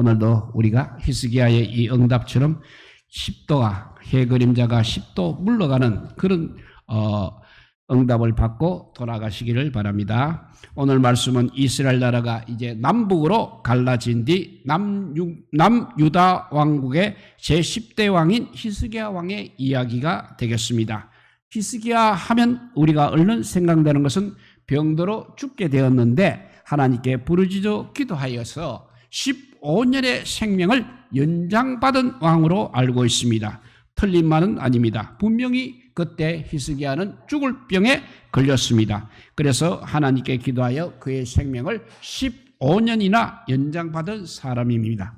오늘도 우리가 히스기야의 이 응답처럼 10도가 해 그림자가 10도 물러가는 그런 어, 응답을 받고 돌아가시기를 바랍니다. 오늘 말씀은 이스라엘 나라가 이제 남북으로 갈라진 뒤 남유, 남유다 왕국의 제10대 왕인 히스기야 왕의 이야기가 되겠습니다. 히스기야 하면 우리가 얼른 생각되는 것은 병들어 죽게 되었는데 하나님께 부르짖어 기도하여서 15년의 생명을 연장받은 왕으로 알고 있습니다. 틀린 말은 아닙니다. 분명히 그때 히스기야는 죽을 병에 걸렸습니다. 그래서 하나님께 기도하여 그의 생명을 15년이나 연장받은 사람입니다.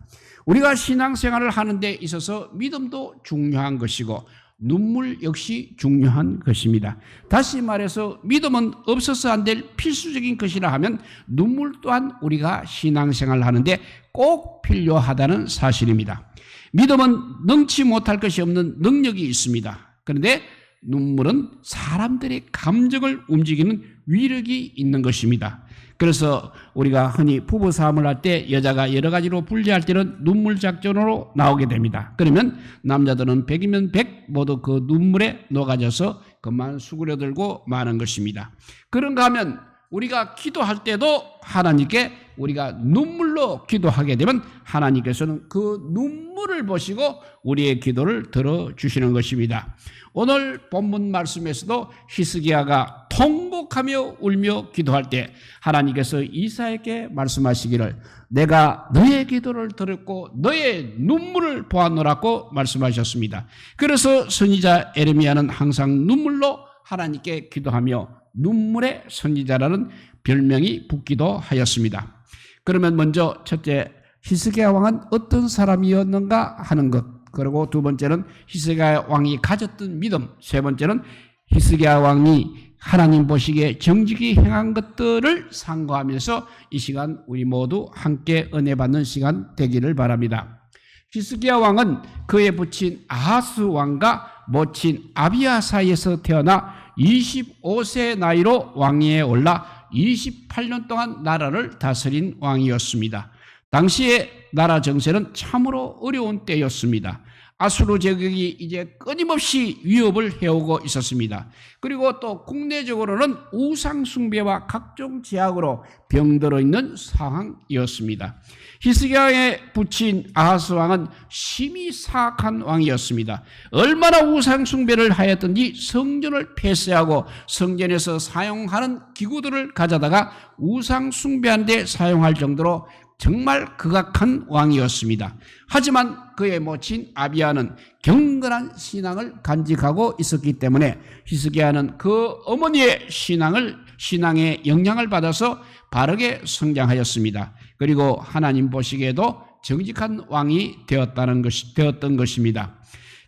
우리가 신앙생활을 하는 데 있어서 믿음도 중요한 것이고 눈물 역시 중요한 것입니다. 다시 말해서 믿음은 없어서 안 될 필수적인 것이라 하면 눈물 또한 우리가 신앙생활을 하는데 꼭 필요하다는 사실입니다. 믿음은 능치 못할 것이 없는 능력이 있습니다. 그런데 눈물은 사람들의 감정을 움직이는 위력이 있는 것입니다. 그래서 우리가 흔히 부부 싸움을 할 때 여자가 여러 가지로 분리할 때는 눈물 작전으로 나오게 됩니다. 그러면 남자들은 백이면 백 모두 그 눈물에 녹아져서 그만 수그려들고 마는 것입니다. 그런가 하면 우리가 기도할 때도 하나님께 우리가 눈물로 기도하게 되면 하나님께서는 그 눈물을 보시고 우리의 기도를 들어주시는 것입니다. 오늘 본문 말씀에서도 히스기야가 통곡하며 울며 기도할 때 하나님께서 이사에게 말씀하시기를 내가 너의 기도를 들었고 너의 눈물을 보았노라고 말씀하셨습니다. 그래서 선지자 에레미야는 항상 눈물로 하나님께 기도하며 눈물의 선지자라는 별명이 붙기도 하였습니다. 그러면 먼저 첫째 히스기야 왕은 어떤 사람이었는가 하는 것 그리고 두 번째는 히스기야 왕이 가졌던 믿음 세 번째는 히스기야 왕이 하나님 보시기에 정직히 행한 것들을 상고하면서 이 시간 우리 모두 함께 은혜 받는 시간 되기를 바랍니다. 히스기야 왕은 그의 부친 아하스 왕과 모친 아비야 사이에서 태어나 25세 나이로 왕위에 올라 28년 동안 나라를 다스린 왕이었습니다. 당시의 나라 정세는 참으로 어려운 때였습니다. 아수르 제국이 이제 끊임없이 위협을 해오고 있었습니다. 그리고 또 국내적으로는 우상 숭배와 각종 제약으로 병들어 있는 상황이었습니다. 히스기야의 부친 아하스 왕은 심히 사악한 왕이었습니다. 얼마나 우상 숭배를 하였던지 성전을 폐쇄하고 성전에서 사용하는 기구들을 가져다가 우상 숭배한 데 사용할 정도로 정말 극악한 왕이었습니다. 하지만 그의 모친 아비아는 경건한 신앙을 간직하고 있었기 때문에 히스기야는 그 어머니의 신앙을 신앙의 영향을 받아서 바르게 성장하였습니다. 그리고 하나님 보시기에도 정직한 왕이 되었다는 것이 되었던 것입니다.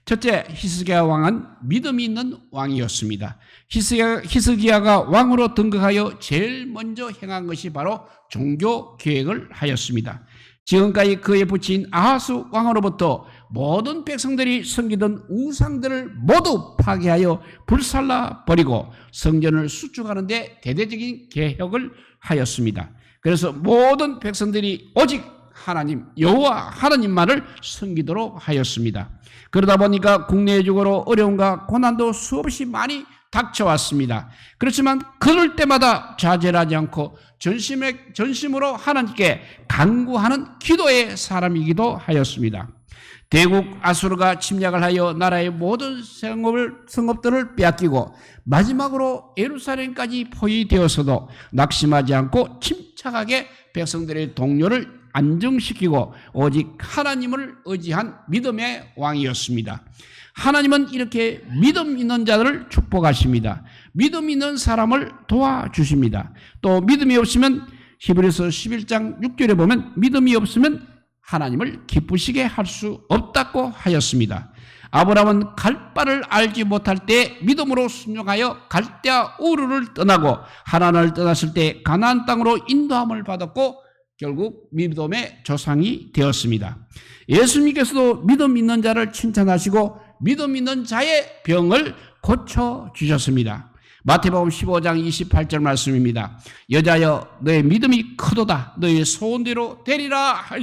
첫째, 히스기야 왕은 믿음이 있는 왕이었습니다. 히스기야, 히스기야 가 왕으로 등극하여 제일 먼저 행한 것이 바로 종교 계획을 하였습니다. 지금까지 그의 부친 아하수 왕으로부터 모든 백성들이 섬기던 우상들을 모두 파괴하여 불살라 버리고 성전을 수축하는데 대대적인 개혁을 하였습니다. 그래서 모든 백성들이 오직 하나님 여호와 하나님만을 섬기도록 하였습니다. 그러다 보니까 국내적으로 어려움과 고난도 수없이 많이 닥쳐왔습니다. 그렇지만 그럴 때마다 좌절하지 않고 전심에, 전심으로 하나님께 간구하는 기도의 사람이기도 하였습니다. 대국 아수르가 침략을 하여 나라의 모든 성업을, 성업들을 빼앗기고 마지막으로 예루살렘까지 포위되어서도 낙심하지 않고 침 착하게 백성들의 동료를 안정시키고 오직 하나님을 의지한 믿음의 왕이었습니다. 하나님은 이렇게 믿음 있는 자들을 축복하십니다. 믿음 있는 사람을 도와주십니다. 또 믿음이 없으면 히브리서 11장 6절에 보면 믿음이 없으면 하나님을 기쁘시게 할 수 없다고 하였습니다. 아브라함은 갈 바를 알지 못할 때 믿음으로 순종하여 갈대아 우르를 떠나고 하나님을 떠났을 때 가나안 땅으로 인도함을 받았고 결국 믿음의 조상이 되었습니다. 예수님께서도 믿음 있는 자를 칭찬하시고 믿음 있는 자의 병을 고쳐 주셨습니다. 마태복음 15장 28절 말씀입니다. 여자여 너의 믿음이 크도다 너의 소원대로 되리라 하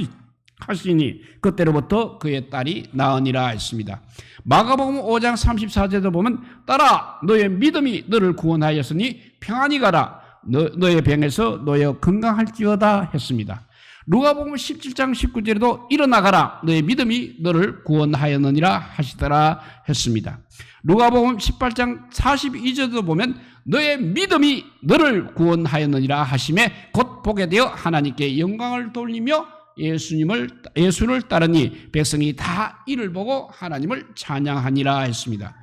시니 그때로부터 그의 딸이 나으니라 했습니다. 마가복음 5장 34절도 보면 딸아 너의 믿음이 너를 구원하였으니 평안히 가라 너, 너의 병에서 너의 건강할지어다 했습니다. 누가복음 17장 19절에도 일어나가라 너의 믿음이 너를 구원하였느니라 하시더라 했습니다. 누가복음 18장 42절도 보면 너의 믿음이 너를 구원하였느니라 하심에 곧 보게 되어 하나님께 영광을 돌리며 예수님을 예수를 따르니 백성이 다 이를 보고 하나님을 찬양하니라 했습니다.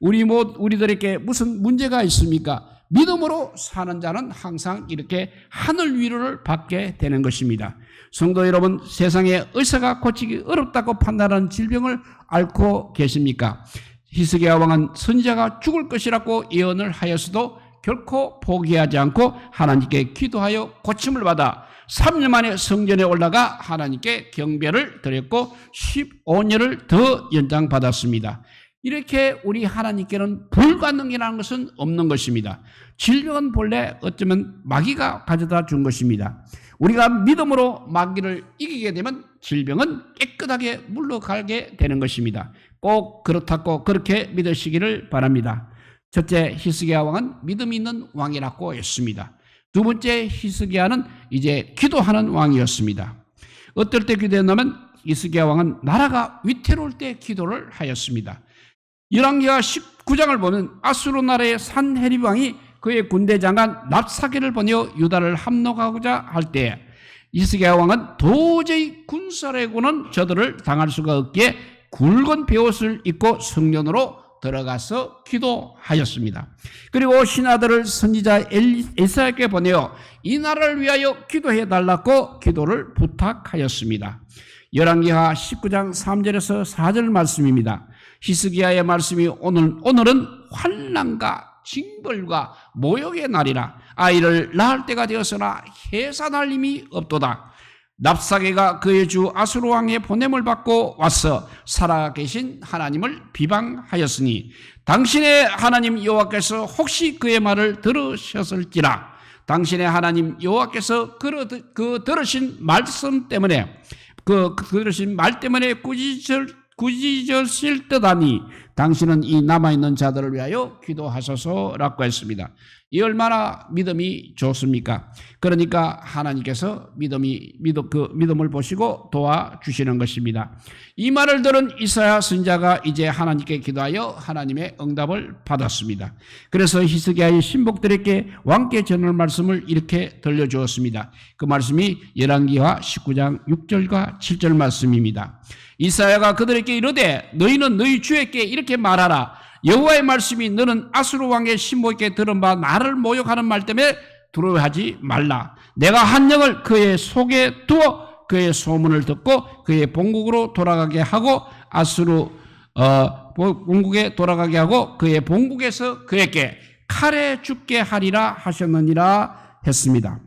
우리 뭐 우리들에게 무슨 문제가 있습니까? 믿음으로 사는 자는 항상 이렇게 하늘 위로를 받게 되는 것입니다. 성도 여러분, 세상에 의사가 고치기 어렵다고 판단하는 질병을 앓고 계십니까? 히스기야 왕은 선지자가 죽을 것이라고 예언을 하였어도 결코 포기하지 않고 하나님께 기도하여 고침을 받아 3년 만에 성전에 올라가 하나님께 경배를 드렸고 15년을 더 연장받았습니다. 이렇게 우리 하나님께는 불가능이라는 것은 없는 것입니다. 질병은 본래 어쩌면 마귀가 가져다 준 것입니다. 우리가 믿음으로 마귀를 이기게 되면 질병은 깨끗하게 물러가게 되는 것입니다. 꼭 그렇다고 그렇게 믿으시기를 바랍니다. 첫째 히스기야 왕은 믿음 있는 왕이라고 했습니다. 두 번째 히스기야는 이제 기도하는 왕이었습니다. 어떨 때 기도했냐면 히스기야 왕은 나라가 위태로울 때 기도를 하였습니다. 열왕기하 19장을 보면 아수르 나라의 산헤립 왕이 그의 군대 장관 납사게를 보내어 유다를 함록하고자 할때 이스기야 왕은 도저히 군사래고는 저들을 당할 수가 없기에 굵은 베옷을 입고 성전으로 들어가서 기도하였습니다. 그리고 신하들을 선지자 에사에게 보내어 이 나라를 위하여 기도해 달라고 기도를 부탁하였습니다. 열왕기하 19장 3절에서 4절 말씀입니다. 히스기야의 말씀이 오늘 오늘은 환난과 징벌과 모욕의 날이라 아이를 낳을 때가 되었으나 해산할 힘이 없도다. 납사게가 그의 주 아수르 왕의 보냄을 받고 와서 살아계신 하나님을 비방하였으니 당신의 하나님 여호와께서 혹시 그의 말을 들으셨을지라 당신의 하나님 여호와께서 그, 그 들으신 말씀 때문에 그, 그 들으신 말 때문에 꾸짖을 꾸짖으실 듯하니 당신은 이 남아있는 자들을 위하여 기도하소서라고 했습니다. 이 얼마나 믿음이 좋습니까? 그러니까 하나님께서 믿음이 믿음 그 믿음을 보시고 도와 주시는 것입니다. 이 말을 들은 이사야 선자가 이제 하나님께 기도하여 하나님의 응답을 받았습니다. 그래서 히스기야의 신복들에게 왕께 전할 말씀을 이렇게 들려 주었습니다. 그 말씀이 열왕기하 19장 6절과 7절 말씀입니다. 이사야가 그들에게 이르되 너희는 너희 주에게 이렇게 말하라 여호와의 말씀이 너는 아수르 왕의 신복에게 들은 바 나를 모욕하는 말 때문에 두려워하지 말라 내가 한 영을 그의 속에 두어 그의 소문을 듣고 그의 본국으로 돌아가게 하고 아수르 어, 본국에 돌아가게 하고 그의 본국에서 그에게 칼에 죽게 하리라 하셨느니라 했습니다.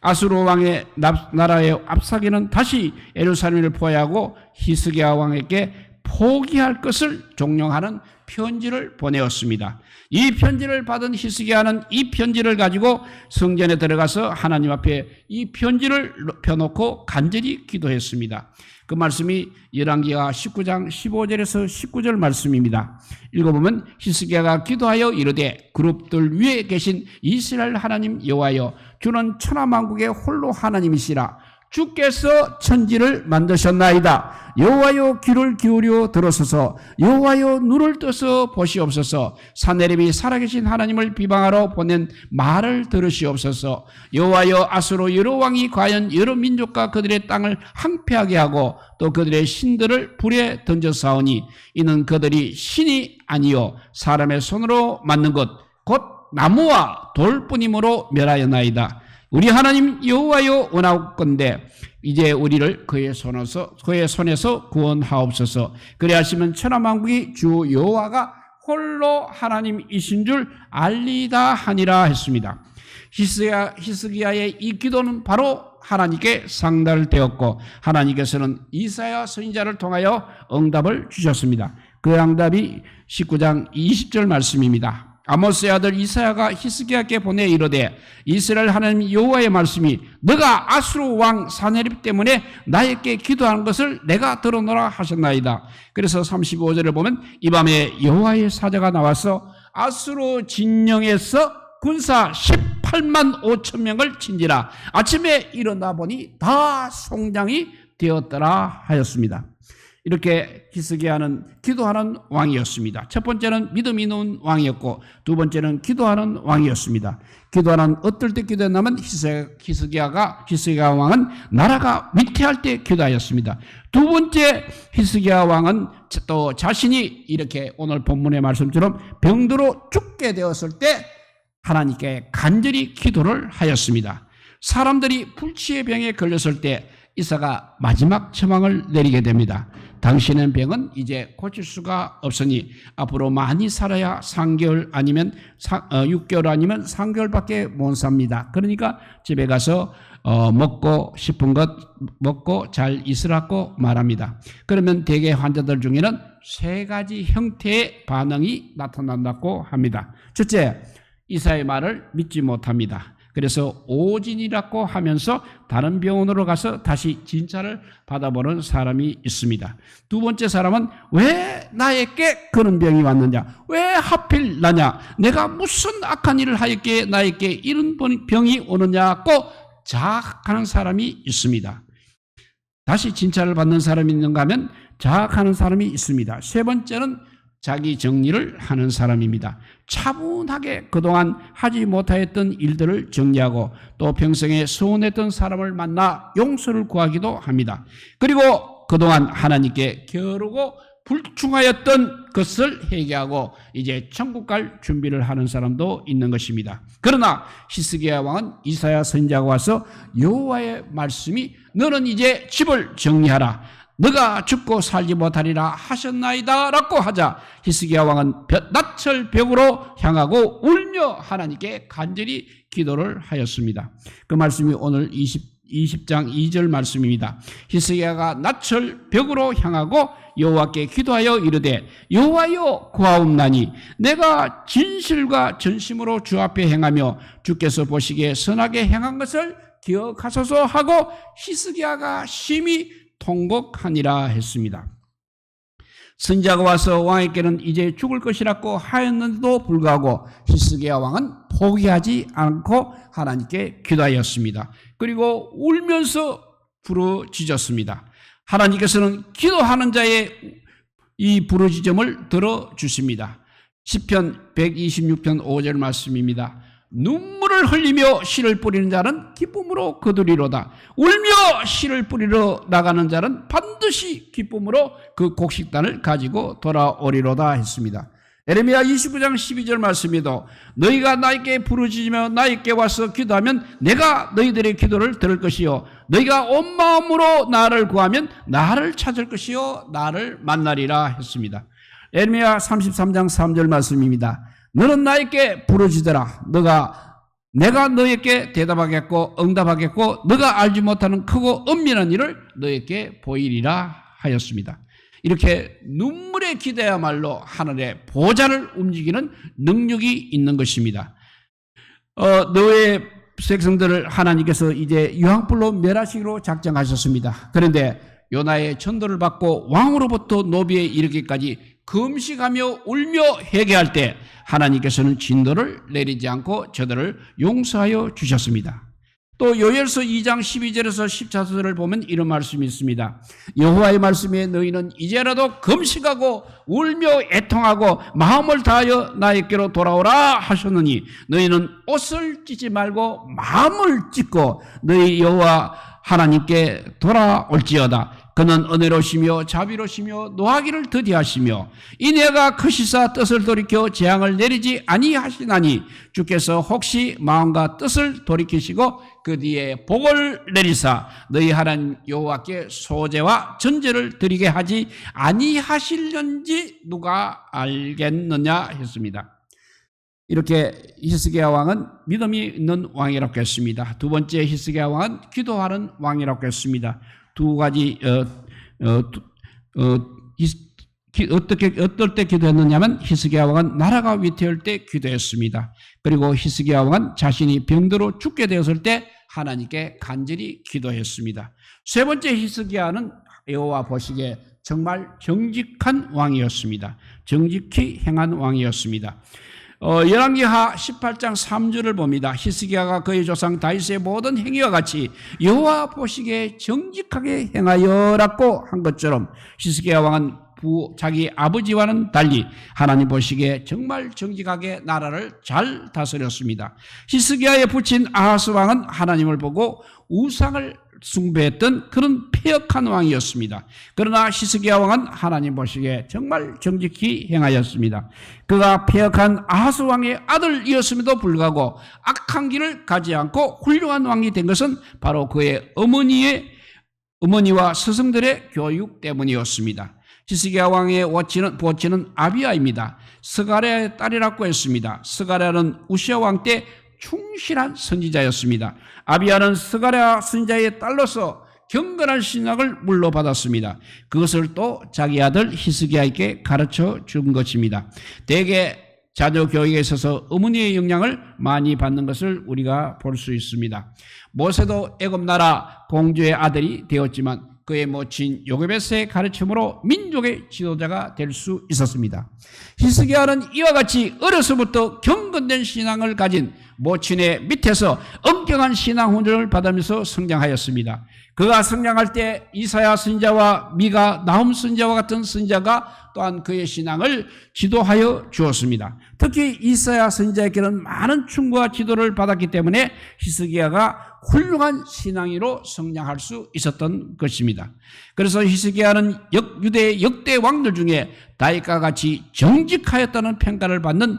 아수르 왕의 나라의 압사기는 다시 에루살렘을 포위하고 히스기야 왕에게 포기할 것을 종용하는 편지를 보내었습니다. 이 편지를 받은 히스기야는 이 편지를 가지고 성전에 들어가서 하나님 앞에 이 편지를 펴놓고 간절히 기도했습니다. 그 말씀이 열왕기하 19장 15절에서 19절 말씀입니다. 읽어보면 히스기야가 기도하여 이르되 그룹들 위에 계신 이스라엘 하나님 여호와여 주는 천하 만국의 홀로 하나님이시라 주께서 천지를 만드셨나이다. 여호와여 귀를 기울여 들어서서 여호와여 눈을 떠서 보시옵소서. 사내립이 살아계신 하나님을 비방하러 보낸 말을 들으시옵소서. 여호와여 아수로 여러 왕이 과연 여러 민족과 그들의 땅을 항폐하게 하고 또 그들의 신들을 불에 던져싸우니 이는 그들이 신이 아니요 사람의 손으로 만든 것 곧 나무와 돌뿐이므로 멸하였나이다. 우리 하나님 여호와여 원하건대 이제 우리를 그의 손에서 그의 손에서 구원하옵소서. 그리하시면 천하만국이 주 여호와가 홀로 하나님이신 줄 알리다 하니라 했습니다. 히스기야, 히스기야의 이 기도는 바로 하나님께 상달되었고 하나님께서는 이사야 선지자를 통하여 응답을 주셨습니다. 그 응답이 19장 20절 말씀입니다. 아모스의 아들 이사야가 히스기야께 보내 이르되 이스라엘 하나님 여호와의 말씀이 너가 아수르 왕 사네립 때문에 나에게 기도하는 것을 내가 들어노라 하셨나이다. 그래서 35절을 보면 이 밤에 여호와의 사자가 나와서 아수르 진영에서 군사 18만 5천 명을 친지라 아침에 일어나 보니 다 송장이 되었더라 하였습니다. 이렇게 히스기야는 기도하는 왕이었습니다. 첫 번째는 믿음 있는 왕이었고 두 번째는 기도하는 왕이었습니다. 기도하는 어떨 때 기도했냐면 히스- 히스기야가 히스기야 왕은 나라가 위태할 때 기도하였습니다. 두 번째 히스기야 왕은 또 자신이 이렇게 오늘 본문의 말씀처럼 병들어 죽게 되었을 때 하나님께 간절히 기도를 하였습니다. 사람들이 불치의 병에 걸렸을 때 이사가 마지막 처방을 내리게 됩니다. 당신의 병은 이제 고칠 수가 없으니 앞으로 많이 살아야 3개월 아니면 6개월 아니면 3개월밖에 못 삽니다. 그러니까 집에 가서 어, 먹고 싶은 것 먹고 잘 있으라고 말합니다. 그러면 대개 환자들 중에는 세 가지 형태의 반응이 나타난다고 합니다. 첫째, 이사의 말을 믿지 못합니다. 그래서 오진이라고 하면서 다른 병원으로 가서 다시 진찰을 받아보는 사람이 있습니다. 두 번째 사람은 왜 나에게 그런 병이 왔느냐? 왜 하필 나냐? 내가 무슨 악한 일을 하였기에 나에게 이런 병이 오느냐고 자학하는 사람이 있습니다. 다시 진찰을 받는 사람이 있는가 하면 자학하는 사람이 있습니다. 세 번째는 자기 정리를 하는 사람입니다. 차분하게 그동안 하지 못하였던 일들을 정리하고 또 평생에 소원했던 사람을 만나 용서를 구하기도 합니다. 그리고 그동안 하나님께 겨루고 불충하였던 것을 회개하고 이제 천국 갈 준비를 하는 사람도 있는 것입니다. 그러나 히스기야 왕은 이사야 선자가 와서 여호와의 말씀이 너는 이제 집을 정리하라. 너가 죽고 살지 못하리라 하셨나이다라고 하자 히스기야 왕은 낯을 벽으로 향하고 울며 하나님께 간절히 기도를 하였습니다. 그 말씀이 오늘 20 20장 2절 말씀입니다. 히스기야가 낯을 벽으로 향하고 여호와께 기도하여 이르되 여호와여 구하옵나니 내가 진실과 전심으로 주 앞에 행하며 주께서 보시기에 선하게 행한 것을 기억하소서 하고 히스기야가 심히 통곡하니라 했습니다. 선자가 와서 왕에게는 이제 죽을 것이라고 하였는데도 불구하고 히스기야 왕은 포기하지 않고 하나님께 기도하였습니다. 그리고 울면서 부르짖었습니다. 하나님께서는 기도하는 자의 이 부르짖음을 들어 주십니다. 시편 126편 5절 말씀입니다. 눈물을 흘리며 씨를 뿌리는 자는 기쁨으로 거두리로다. 울며 씨를 뿌리러 나가는 자는 반드시 기쁨으로 그 곡식단을 가지고 돌아오리로다 했습니다. 에레미야 29장 12절 말씀에도 너희가 나에게 부르짖으며 나에게 와서 기도하면 내가 너희들의 기도를 들을 것이요 너희가 온 마음으로 나를 구하면 나를 찾을 것이요 나를 만나리라 했습니다. 에레미야 33장 3절 말씀입니다. 너는 나에게 부르짖어라. 너가 내가 너에게 대답하겠고 응답하겠고 너가 알지 못하는 크고 은밀한 일을 너에게 보이리라 하였습니다. 이렇게 눈물의 기대야말로 하늘의 보좌를 움직이는 능력이 있는 것입니다. 어, 너의 백성들을 하나님께서 이제 유황불로 멸하시기로 작정하셨습니다. 그런데 요나의 전도를 받고 왕으로부터 노비에 이르기까지 금식하며 울며 회개할 때 하나님께서는 진도를 내리지 않고 저들을 용서하여 주셨습니다. 또 요엘서 2장 12절에서 14절을 보면 이런 말씀이 있습니다. 여호와의 말씀에 너희는 이제라도 금식하고 울며 애통하고 마음을 다하여 나에게로 돌아오라 하셨느니 너희는 옷을 찢지 말고 마음을 찢고 너희 여호와 하나님께 돌아올지어다. 그는 은혜로시며 자비로시며 노하기를 더디하시며 이내가 크시사 뜻을 돌이켜 재앙을 내리지 아니하시나니 주께서 혹시 마음과 뜻을 돌이키시고 그 뒤에 복을 내리사 너희 하나님 여호와께 소제와 전제를 드리게 하지 아니하실는지 누가 알겠느냐 했습니다. 이렇게 히스기야 왕은 믿음이 있는 왕이라고 했습니다. 두 번째 히스기야 왕은 기도하는 왕이라고 했습니다. 두 가지 어, 어, 어, 기- 어떻게 어떨 때 기도했느냐면 히스기야 왕은 나라가 위태할 때 기도했습니다. 그리고 히스기야 왕은 자신이 병들어 죽게 되었을 때 하나님께 간절히 기도했습니다. 세 번째 히스기야는 여호와 보시기에 정말 정직한 왕이었습니다. 정직히 행한 왕이었습니다. 어, 열왕기하 18장 3절을 봅니다. 히스기야가 그의 조상 다윗의 모든 행위와 같이 여호와 보시기에 정직하게 행하여라고 한 것처럼 히스기야 왕은 부, 자기 아버지와는 달리 하나님 보시기에 정말 정직하게 나라를 잘 다스렸습니다. 히스기야의 부친 아하스 왕은 하나님을 보고 우상을 숭배했던 그런 폐역한 왕이었습니다. 그러나 히스기야 왕은 하나님 보시기에 정말 정직히 행하였습니다. 그가 폐역한 아하스 왕의 아들이었음에도 불구하고 악한 길을 가지 않고 훌륭한 왕이 된 것은 바로 그의 어머니의 어머니와 스승들의 교육 때문이었습니다. 히스기야 왕의 워치는 부어치는 아비야입니다. 스가랴의 딸이라고 했습니다. 스가랴는 우시아 왕때 충실한 선지자였습니다. 아비야는 스가랴 선지자의 딸로서 경건한 신학을 물로받았습니다. 그것을 또 자기 아들 히스기야에게 가르쳐 준 것입니다. 대개 자녀 교육에 있어서 어머니의 영향을 많이 받는 것을 우리가 볼 수 있습니다. 모세도 애굽 나라 공주의 아들이 되었지만 그의 모친 요게베스의 가르침으로 민족의 지도자가 될 수 있었습니다. 히스기야는 이와 같이 어려서부터 경건된 신앙을 가진 모친의 밑에서 엄격한 신앙 훈련을 받으면서 성장하였습니다. 그가 성장할 때 이사야 선자와 미가 나훔 선자와 같은 선자가 또한 그의 신앙을 지도하여 주었습니다. 특히 이사야 선자에게는 많은 충고와 지도를 받았기 때문에 히스기야가 훌륭한 신앙이로 성장할 수 있었던 것입니다. 그래서 히스기야는 역, 유대의 역대 왕들 중에 다윗과 같이 정직하였다는 평가를 받는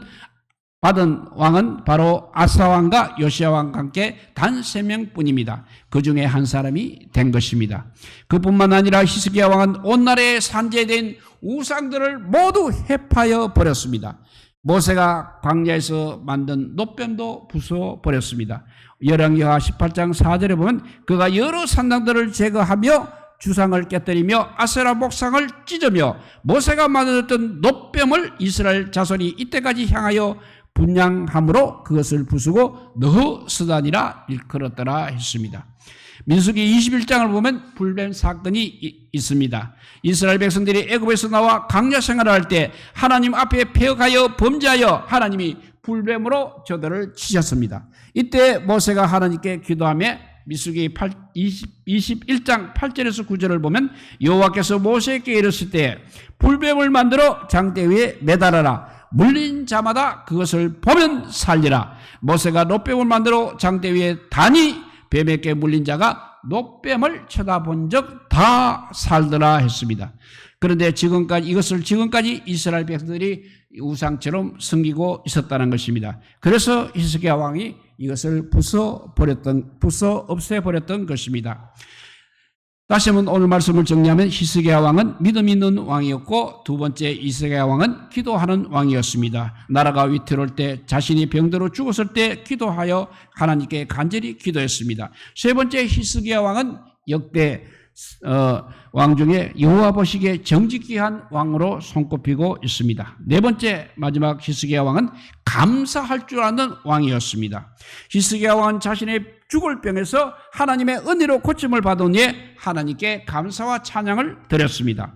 받은 왕은 바로 아사 왕과 요시아 왕과 함께 단 세 명뿐입니다. 그 중에 한 사람이 된 것입니다. 그뿐만 아니라 히스기야 왕은 온 나라에 산재된 우상들을 모두 해파여 버렸습니다. 모세가 광야에서 만든 노뱀도 부숴 버렸습니다. 열왕기하 18장 4절에 보면 그가 여러 산당들을 제거하며 주상을 깨뜨리며 아세라 목상을 찢으며 모세가 만들었던 노뱀을 이스라엘 자손이 이때까지 향하여 분양함으로 그것을 부수고 너흐 스단이라 일컬었더라 했습니다. 민수기 21장을 보면 불뱀 사건이 이- 있습니다. 이스라엘 백성들이 애굽에서 나와 강야 생활을 할 때 하나님 앞에 폐역하여 범죄하여 하나님이 불뱀으로 저들을 치셨습니다. 이때 모세가 하나님께 기도하며 미수기 8, 20, 21장 8절에서 9절을 보면 여호와께서 모세에게 이르실 때 불뱀을 만들어 장대 위에 매달아라 물린 자마다 그것을 보면 살리라 모세가 노뱀을 만들어 장대 위에 다니 뱀에게 물린 자가 노뱀을 쳐다본 적 다 살더라 했습니다. 그런데 지금까지 이것을 지금까지 이스라엘 백성들이 우상처럼 섬기고 있었다는 것입니다. 그래서 히스기야 왕이 이것을 부숴 버렸던 부숴 없애 버렸던 것입니다. 다시 한번 오늘 말씀을 정리하면 히스기야 왕은 믿음 있는 왕이었고 두 번째 이스기야 왕은 기도하는 왕이었습니다. 나라가 위태로울 때 자신이 병들어 죽었을 때 기도하여 하나님께 간절히 기도했습니다. 세 번째 히스기야 왕은 역대 어, 왕 중에 여호와 보시기에 정직기한 왕으로 손꼽히고 있습니다. 네 번째 마지막 히스기야 왕은 감사할 줄 아는 왕이었습니다. 히스기야 왕은 자신의 죽을 병에서 하나님의 은혜로 고침을 받은 후에 하나님께 감사와 찬양을 드렸습니다.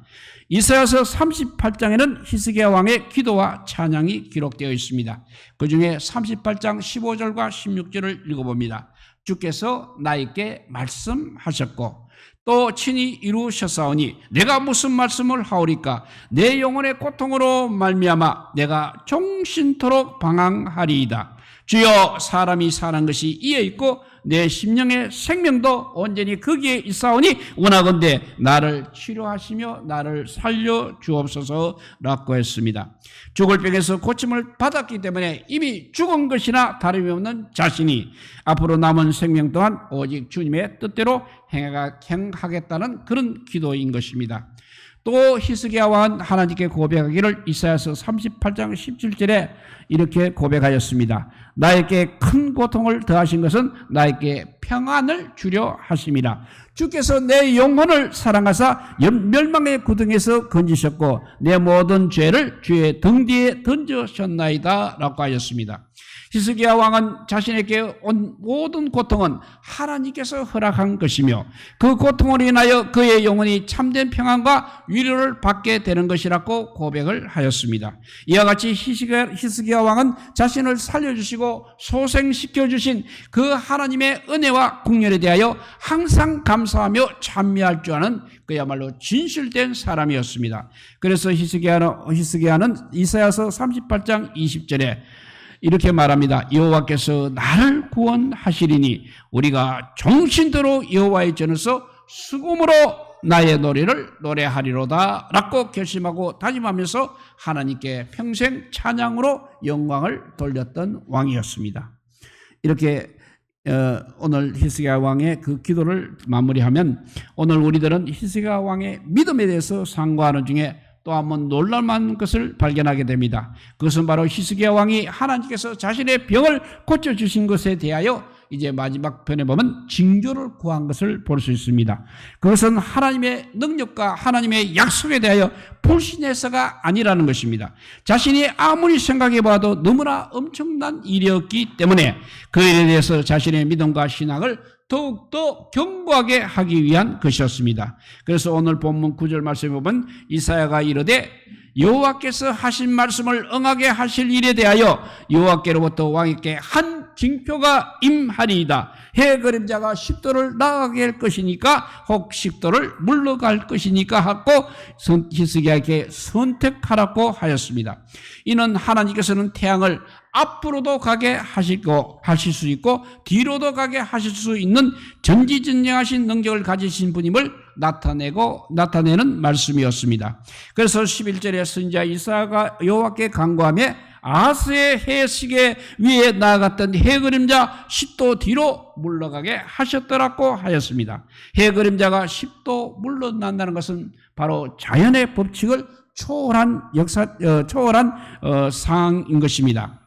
이사야서 38장에는 히스기야 왕의 기도와 찬양이 기록되어 있습니다. 그 중에 38장 15절과 16절을 읽어봅니다. 주께서 나에게 말씀하셨고 또 친히 이루셨사오니 내가 무슨 말씀을 하오리까 내 영혼의 고통으로 말미암아 내가 종신토록 방황하리이다 주여 사람이 사는 것이 이에 있고 내 심령의 생명도 온전히 거기에 있사오니 원하건대 나를 치료하시며 나를 살려 주옵소서라고 했습니다. 죽을 병에서 고침을 받았기 때문에 이미 죽은 것이나 다름이 없는 자신이 앞으로 남은 생명 또한 오직 주님의 뜻대로 행하겠다는 그런 기도인 것입니다. 또 히스기야 왕은 하나님께 고백하기를 이사야서 38장 17절에 이렇게 고백하였습니다. 나에게 큰 고통을 더하신 것은 나에게 평안을 주려 하심이라. 주께서 내 영혼을 사랑하사 연- 멸망의 구덩에서 건지셨고 내 모든 죄를 주의 등 뒤에 던져셨나이다 라고 하였습니다. 히스기야 왕은 자신에게 온 모든 고통은 하나님께서 허락한 것이며 그 고통으로 인하여 그의 영혼이 참된 평안과 위로를 받게 되는 것이라고 고백을 하였습니다. 이와 같이 히스기야 왕은 자신을 살려주시고 소생시켜 주신 그 하나님의 은혜와 국렬에 대하여 항상 감사하며 찬미할 줄 아는 그야말로 진실된 사람이었습니다. 그래서 히스기야는, 히스기야는 이사야서 38장 20절에 이렇게 말합니다. 여호와께서 나를 구원하시리니 우리가 정신대로 여호와의 전에서 수금으로 나의 노래를 노래하리로다 라고 결심하고 다짐하면서 하나님께 평생 찬양으로 영광을 돌렸던 왕이었습니다. 이렇게 어, 오늘 히스기야 왕의 그 기도를 마무리하면 오늘 우리들은 히스기야 왕의 믿음에 대해서 상고하는 중에 또 한 번 놀랄만한 것을 발견하게 됩니다. 그것은 바로 히스기야 왕이 하나님께서 자신의 병을 고쳐 주신 것에 대하여 이제 마지막 편에 보면 징조를 구한 것을 볼 수 있습니다. 그것은 하나님의 능력과 하나님의 약속에 대하여 불신해서가 아니라는 것입니다. 자신이 아무리 생각해 봐도 너무나 엄청난 일이었기 때문에 그 일에 대해서 자신의 믿음과 신앙을 더욱더 견고하게 하기 위한 것이었습니다. 그래서 오늘 본문 9절 말씀에 보면 이사야가 이르되 여호와께서 하신 말씀을 응하게 하실 일에 대하여 여호와께로부터 왕에게 한 징표가 임하리이다. 해 그림자가 십도를 나가게 할 것이니까 혹 십도를 물러갈 것이니까 하고 선- 히스기야에게 선택하라고 하였습니다. 이는 하나님께서는 태양을 앞으로도 가게 하시고 하실 수 있고 뒤로도 가게 하실 수 있는 전지전능하신 능력을 가지신 분임을 나타내고 나타내는 말씀이었습니다. 그래서 11절에 선자 이사가 여호와께 간구하며 아스의 해시계 위에 나아갔던 해 그림자 10도 뒤로 물러가게 하셨더라고 하였습니다. 해 그림자가 10도 물러난다는 것은 바로 자연의 법칙을 초월한 역사 어, 초월한 어, 상황인 것입니다.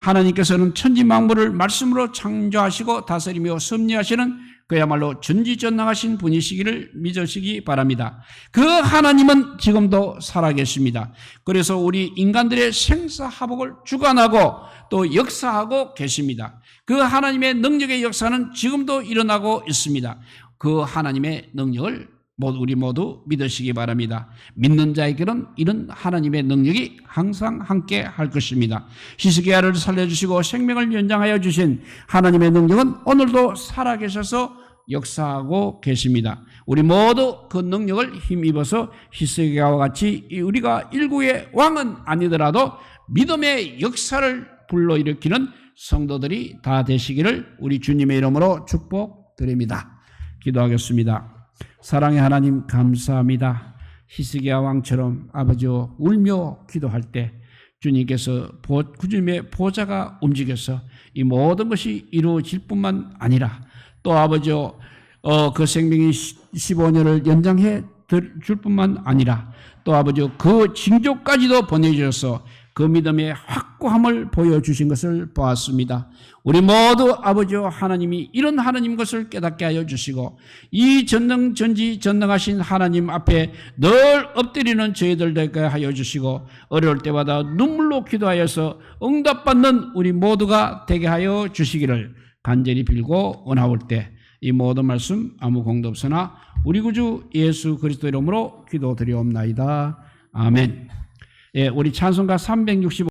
하나님께서는 천지 만물을 말씀으로 창조하시고 다스리며 섭리하시는 그야말로 전지전능하신 분이시기를 믿으시기 바랍니다. 그 하나님은 지금도 살아계십니다. 그래서 우리 인간들의 생사화복을 주관하고 또 역사하고 계십니다. 그 하나님의 능력의 역사는 지금도 일어나고 있습니다. 그 하나님의 능력을 우리 모두 믿으시기 바랍니다. 믿는 자에게는 이런 하나님의 능력이 항상 함께 할 것입니다. 히스기야를 살려주시고 생명을 연장하여 주신 하나님의 능력은 오늘도 살아계셔서 역사하고 계십니다. 우리 모두 그 능력을 힘입어서 히스기야와 같이 이 우리가 일국의 왕은 아니더라도 믿음의 역사를 불러일으키는 성도들이 다 되시기를 우리 주님의 이름으로 축복드립니다. 기도하겠습니다. 사랑의 하나님 감사합니다. 히스기야 왕처럼 아버지와 울며 기도할 때 주님께서 보, 주님의 보좌가 움직여서 이 모든 것이 이루어질 뿐만 아니라 또 아버지와 어, 그 생명이 15년을 연장해 줄 뿐만 아니라 또 아버지 그 징조까지도 보내주셔서 그 믿음의 확고함을 보여주신 것을 보았습니다. 우리 모두 아버지와 하나님이 이런 하나님 것을 깨닫게 하여 주시고 이 전능 전지 전능하신 하나님 앞에 늘 엎드리는 저희들 되게 하여 주시고 어려울 때마다 눈물로 기도하여서 응답받는 우리 모두가 되게 하여 주시기를 간절히 빌고 원하올 때 이 모든 말씀 아무 공도 없으나 우리 구주 예수 그리스도 이름으로 기도드리옵나이다. 아멘. 예, 우리 찬송가 365